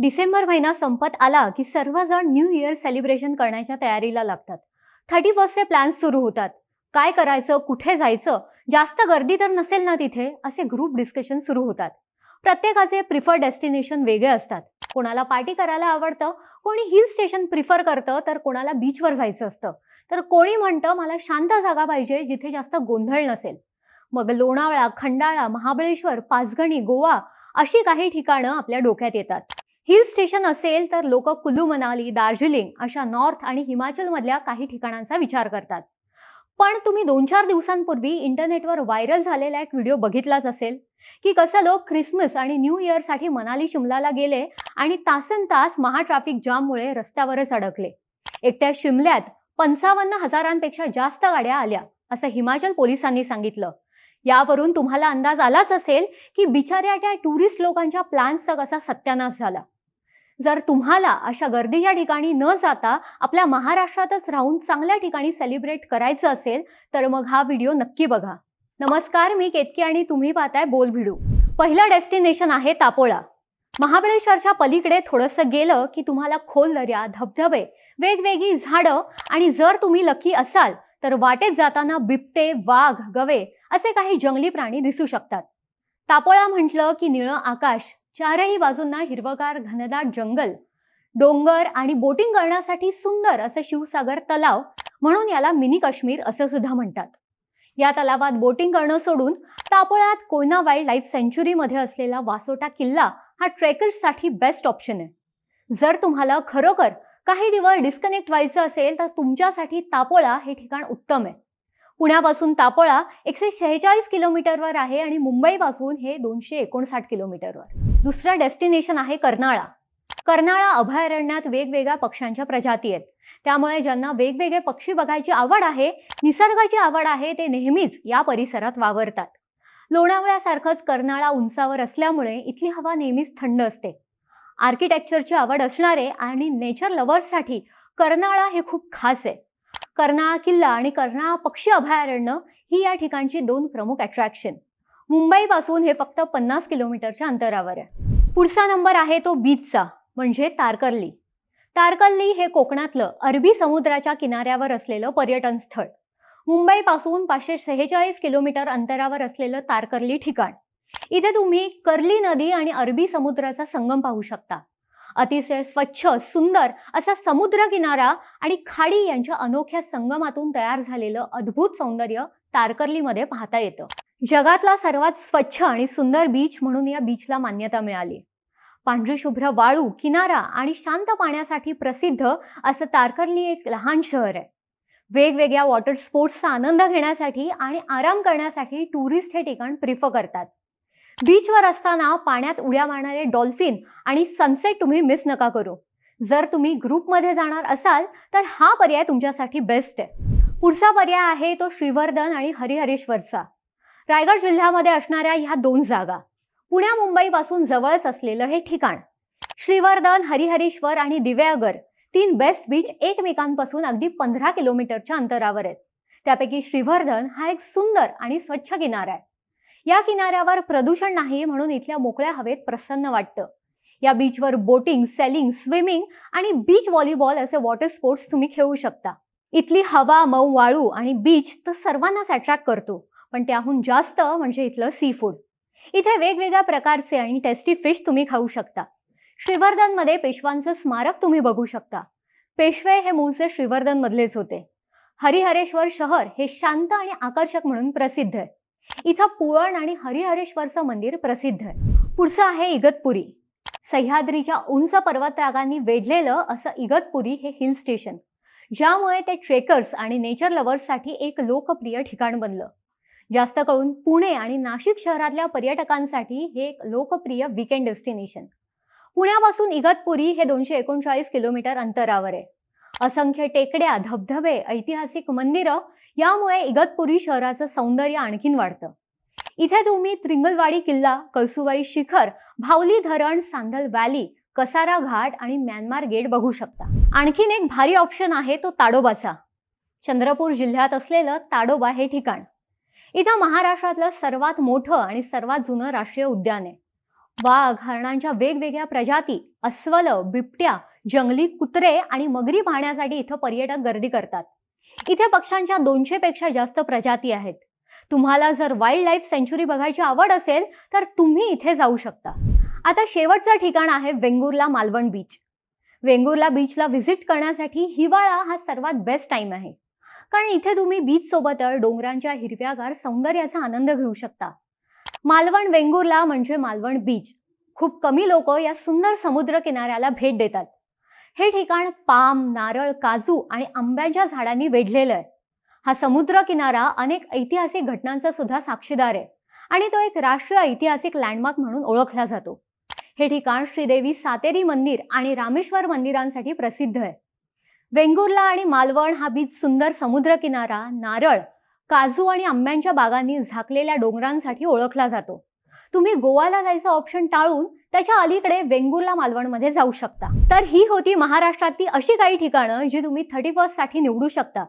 डिसेंबर महिना संपत आला की सर्वजण न्यू इयर सेलिब्रेशन करण्याच्या तयारीला लागतात. थर्टी फर्स्टचे प्लॅन्स सुरू होतात. काय करायचं कुठे जायचं जास्त गर्दी तर नसेल ना तिथे असे ग्रुप डिस्कशन सुरू होतात. प्रत्येकाचे प्रिफर डेस्टिनेशन वेगळे असतात. कोणाला पार्टी करायला आवडतं कोणी हिल स्टेशन प्रिफर करतं तर कोणाला बीचवर जायचं असतं. तर कोणी म्हणतं मला शांत जागा पाहिजे जिथे जास्त गोंधळ नसेल. मग लोणावळा खंडाळा महाबळेश्वर पाचगणी गोवा अशी काही ठिकाणं आपल्या डोक्यात येतात. हिल स्टेशन असेल तर लोक कुलू मनाली दार्जिलिंग अशा नॉर्थ आणि हिमाचलमधल्या काही ठिकाणांचा विचार करतात. पण तुम्ही दोन चार दिवसांपूर्वी इंटरनेटवर व्हायरल झालेला एक व्हिडिओ बघितलाच असेल की कसं लोक ख्रिसमस आणि न्यू इयरसाठी मनाली शिमलाला गेले आणि तासन तास महा ट्रॅफिक जाममुळे रस्त्यावरच अडकले. एकट्या शिमल्यात पंचावन्न हजारांपेक्षा जास्त गाड्या आल्या असं हिमाचल पोलिसांनी सांगितलं. यावरून तुम्हाला अंदाज आलाच असेल की बिचाऱ्या त्या टुरिस्ट लोकांच्या प्लॅन्सचा कसा सत्यानाश झाला. जर तुम्हाला अशा गर्दीच्या ठिकाणी न जाता आपल्या महाराष्ट्रातच राहून चांगल्या ठिकाणी सेलिब्रेट करायचं असेल तर मग हा व्हिडिओ नक्की बघा. नमस्कार मी केतकी आणि तुम्ही पाहताय बोल भिडू. पहिलं डेस्टिनेशन आहे तापोळा. महाबळेश्वरच्या पलीकडे थोडंसं गेलं की तुम्हाला खोल दर्या धबधबे वेगवेगळी झाडं आणि जर तुम्ही लकी असाल तर वाटेत जाताना बिबटे वाघ गवे असे काही जंगली प्राणी दिसू शकतात. तापोळा म्हटलं की निळं आकाश चारही बाजूंना हिरवगार घनदाट जंगल डोंगर आणि बोटिंग करण्यासाठी सुंदर असे शिवसागर तलाव म्हणून याला मिनी काश्मीर असं सुद्धा म्हणतात. या तलावात बोटिंग करणं सोडून तापोळ्यात कोयना वाईल्ड लाईफ सेंच्युरीमध्ये असलेला वासोटा किल्ला हा ट्रेकर्ससाठी बेस्ट ऑप्शन आहे. जर तुम्हाला खरोखर काही दिवस डिस्कनेक्ट व्हायचं असेल तर तुमच्यासाठी तापोळा हे ठिकाण उत्तम आहे. पुण्यापासून तापोळा एकशे शेहेचाळीस किलोमीटरवर आहे आणि मुंबईपासून हे दोनशे एकोणसाठ किलोमीटरवर. दुसरं डेस्टिनेशन आहे कर्नाळा. कर्नाळा अभयारण्यात वेगवेगळ्या पक्ष्यांच्या प्रजाती आहेत. त्यामुळे ज्यांना वेगवेगळे पक्षी बघायची आवड आहे निसर्गाची आवड आहे ते नेहमीच या परिसरात वावरतात. लोणावळ्यासारखंच कर्नाळा उंचावर असल्यामुळे इथली हवा नेहमीच थंड असते. आर्किटेक्चरची आवड असणारे आणि नेचर लवर्ससाठी कर्नाळा हे खूप खास आहे. कर्नाळा किल्ला आणि कर्नाळा पक्षी अभयारण्य ही या ठिकाणची दोन प्रमुख अट्रॅक्शन मुंबईपासून हे फक्त पन्नास किलोमीटरच्या अंतरावर आहे. पुढचा नंबर आहे तो बीचचा म्हणजे तारकर्ली. तारकर्ली हे कोकणातलं अरबी समुद्राच्या किनाऱ्यावर असलेलं पर्यटन स्थळ. मुंबईपासून पाचशे सेहेचाळीस किलोमीटर अंतरावर असलेलं तारकर्ली ठिकाण. इथे तुम्ही कर्ली नदी आणि अरबी समुद्राचा संगम पाहू शकता. अतिशय स्वच्छ सुंदर असा समुद्र किनारा आणि खाडी यांच्या अनोख्या संगमातून तयार झालेलं अद्भुत सौंदर्य तारकर्लीमध्ये पाहता येतं. जगातला सर्वात स्वच्छ आणि सुंदर बीच म्हणून या बीचला मान्यता मिळाली. पांढरी शुभ्र वाळू किनारा आणि शांत पाण्यासाठी प्रसिद्ध असं तारकर्ली एक लहान शहर आहे. वेगवेगळ्या वॉटर स्पोर्ट्सचा आनंद घेण्यासाठी आणि आराम करण्यासाठी टुरिस्ट हे ठिकाण प्रिफर करतात. बीचवर असताना पाण्यात उड्या मारणारे डॉल्फिन आणि सनसेट तुम्ही मिस नका करू. जर तुम्ही ग्रुपमध्ये जाणार असाल तर हा पर्याय तुमच्यासाठी बेस्ट आहे. पुढचा पर्याय आहे तो श्रीवर्धन आणि हरिहरेश्वरचा. रायगड जिल्ह्यामध्ये असणाऱ्या ह्या दोन जागा पुण्या मुंबईपासून जवळच असलेलं हे ठिकाण श्रीवर्धन हरिहरेश्वर आणि दिव्यागर तीन बेस्ट बीच एकमेकांपासून अगदी पंधरा किलोमीटरच्या अंतरावर आहेत. त्यापैकी श्रीवर्धन हा एक सुंदर आणि स्वच्छ किनारा आहे. या किनाऱ्यावर प्रदूषण नाही म्हणून इथल्या मोकळ्या हवेत प्रसन्न वाटतं. या बीचवर बोटिंग सेलिंग स्विमिंग आणि बीच व्हॉलीबॉल असे वॉटर स्पोर्ट्स तुम्ही खेळू शकता. इथली हवा मऊ वाळू आणि बीच तर सर्वांनाच अट्रॅक्ट करतो. पण त्याहून जास्त म्हणजे इथलं सी फूड इथे वेगवेगळ्या प्रकारचे आणि टेस्टी फिश तुम्ही खाऊ शकता. श्रीवर्धनमध्ये पेशवांचं स्मारक तुम्ही बघू शकता. पेशवे हे मूळचे श्रीवर्धन मधलेच होते. हरिहरेश्वर शहर हे शांत आणि आकर्षक म्हणून प्रसिद्ध आहे. इथं पुळण आणि हरिहरेश्वरचं मंदिर प्रसिद्ध आहे. पुढचं आहे इगतपुरी. सह्याद्रीच्या उंच पर्वतरागांनी वेढलेलं असं इगतपुरी हे हिल स्टेशन. ज्यामुळे ते ट्रेकर्स आणि नेचर लवर्ससाठी एक लोकप्रिय ठिकाण बनलं. जास्त करून पुणे आणि नाशिक शहरातल्या पर्यटकांसाठी हे एक लोकप्रिय विकेंड डेस्टिनेशन पुण्यापासून इगतपुरी हे दोनशे एकोणचाळीस किलोमीटर अंतरावर आहे. असंख्य टेकड्या धबधबे ऐतिहासिक मंदिरं यामुळे इगतपुरी शहराचं सौंदर्य आणखीन वाढतं. इथे तुम्ही त्रिंगलवाडी किल्ला कळसुबाई शिखर भावली धरण सांदल व्हॅली कसारा घाट आणि म्यानमार गेट बघू शकता. आणखीन एक भारी ऑप्शन आहे तो ताडोबाचा. चंद्रपूर जिल्ह्यात असलेलं ताडोबा हे ठिकाण. इथं महाराष्ट्रातलं सर्वात मोठं आणि सर्वात जुनं राष्ट्रीय उद्यान आहे. वाघ हरणांच्या वेगवेगळ्या प्रजाती अस्वल बिबट्या जंगली कुत्रे आणि मगरी पाहण्यासाठी इथं पर्यटक गर्दी करतात. इथे पक्ष्यांच्या दोनशे पेक्षा जास्त प्रजाती आहेत. तुम्हाला जर वाईल्ड लाईफ सेंच्युरी बघायची आवड असेल तर तुम्ही इथे जाऊ शकता. आता शेवटचं ठिकाण आहे वेंगुर्ला मालवण बीच वेंगुर्ला बीचला व्हिजिट करण्यासाठी हिवाळा हा सर्वात बेस्ट टाइम आहे. कारण इथे तुम्ही बीच सोबत डोंगरांच्या हिरव्यागार सौंदर्याचा आनंद घेऊ शकता. मालवण वेंगुर्ला म्हणजे मालवण बीच. खूप कमी लोक या सुंदर समुद्र किनाऱ्याला भेट देतात. हे ठिकाण पाम नारळ काजू आणि आंब्याच्या झाडांनी वेढलेलं आहे. हा समुद्र किनारा अनेक ऐतिहासिक घटनांचा सुद्धा साक्षीदार आहे आणि तो एक राष्ट्रीय ऐतिहासिक लँडमार्क म्हणून ओळखला जातो. हे ठिकाण श्रीदेवी सातेरी मंदिर आणि रामेश्वर मंदिरांसाठी प्रसिद्ध आहे. वेंगुर्ला आणि मालवण हा बीच सुंदर समुद्रकिनारा नारळ काजू आणि आंब्यांच्या बागांनी झाकलेल्या डोंगरांसाठी ओळखला जातो. तुम्ही गोवाला जायचं ऑप्शन टाळून त्याच्या अलीकडे वेंगुर्ला मालवणमध्ये जाऊ शकता. तर ही होती महाराष्ट्रातली अशी काही ठिकाणं जी तुम्ही थर्टी फर्स्टसाठी निवडू शकता.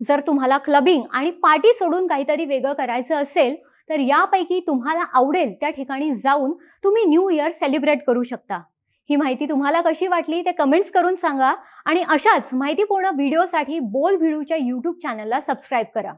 जर तुम्हाला क्लबिंग आणि पार्टी सोडून काहीतरी वेगळं करायचं असेल तर यापैकी तुम्हाला आवडेल त्या ठिकाणी जाऊन तुम्ही न्यू इयर सेलिब्रेट करू शकता. ही माहिती तुम्हाला कशी वाटली ते कमेंट्स करून सांगा आणि अशाच माहितीपूर्ण व्हिडिओसाठी बोल भिडूच्या यूट्यूब चॅनलला सबस्क्राईब करा.